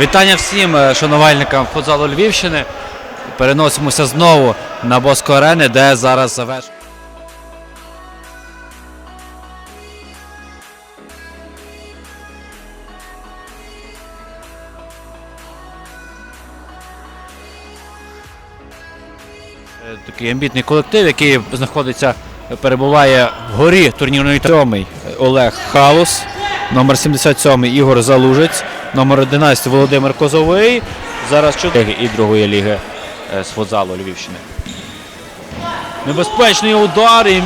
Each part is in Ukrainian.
Вітання всім е, шанувальникам футзалу Львівщини. Переносимося знову на Боско Арени, де зараз заверш... Е, Такий амбітний колектив, який знаходиться, перебуває вгорі турнірної сьомий Олег Халус, номер 77 Ігор Залужець, номер 11 Володимир Козовий. Зараз чотири і другої ліги е, з футзалу Львівщини. Небезпечний удар. І...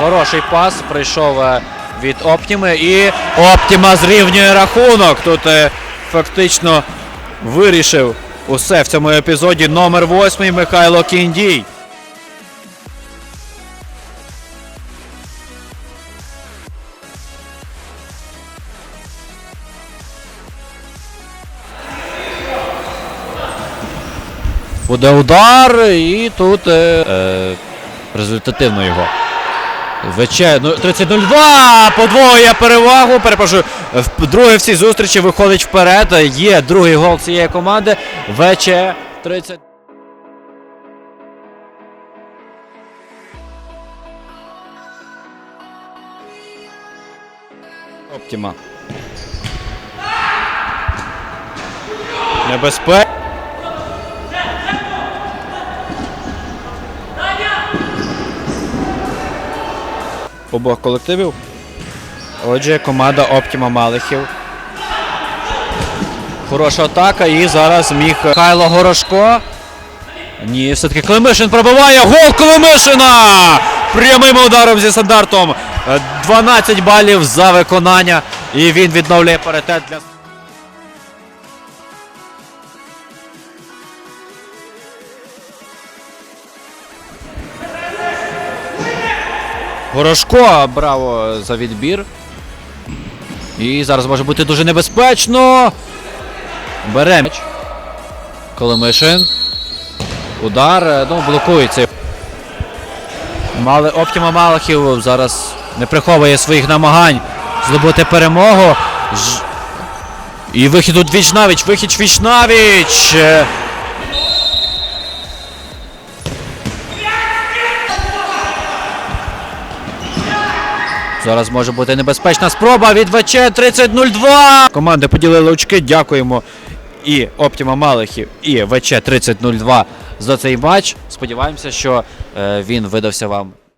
Хороший пас прийшов е, від Оптіми. І Оптіма зрівнює рахунок. Тут е, фактично вирішив усе в цьому епізоді номер 8 Михайло Кіндій. Буде удар, і тут е, е, результативно його. ВЧ ну, 30-02, подвоює перевагу. Перепрошую, в- друге в цій зустрічі виходить вперед. Є другий гол цієї команди. ВЧ 30. Оптіма. Небезпека. Обох колективів. Отже, команда Оптіма Малихів. Хороша атака і зараз міг Хайло Горошко. Ні, все-таки Климишин пробиває. Гол Климишина! Прямим ударом зі стандартом. Е, 12 балів за виконання. І він відновлює паритет для. Горошко, браво за відбір. І зараз може бути дуже небезпечно. Бере м'яч. Коломишин. Удар. е, Ну, блокується. Мали Оптіма Малахів зараз не приховує своїх намагань здобути перемогу. Ж... І вихід у Вічнавіч, вихід Вічнавіч. Зараз може бути небезпечна спроба від ВЧ 30-02. Команди поділили очки. Дякуємо і Оптіма Малихів, і ВЧ 30-02 за цей матч. Сподіваємося, що е, він видався вам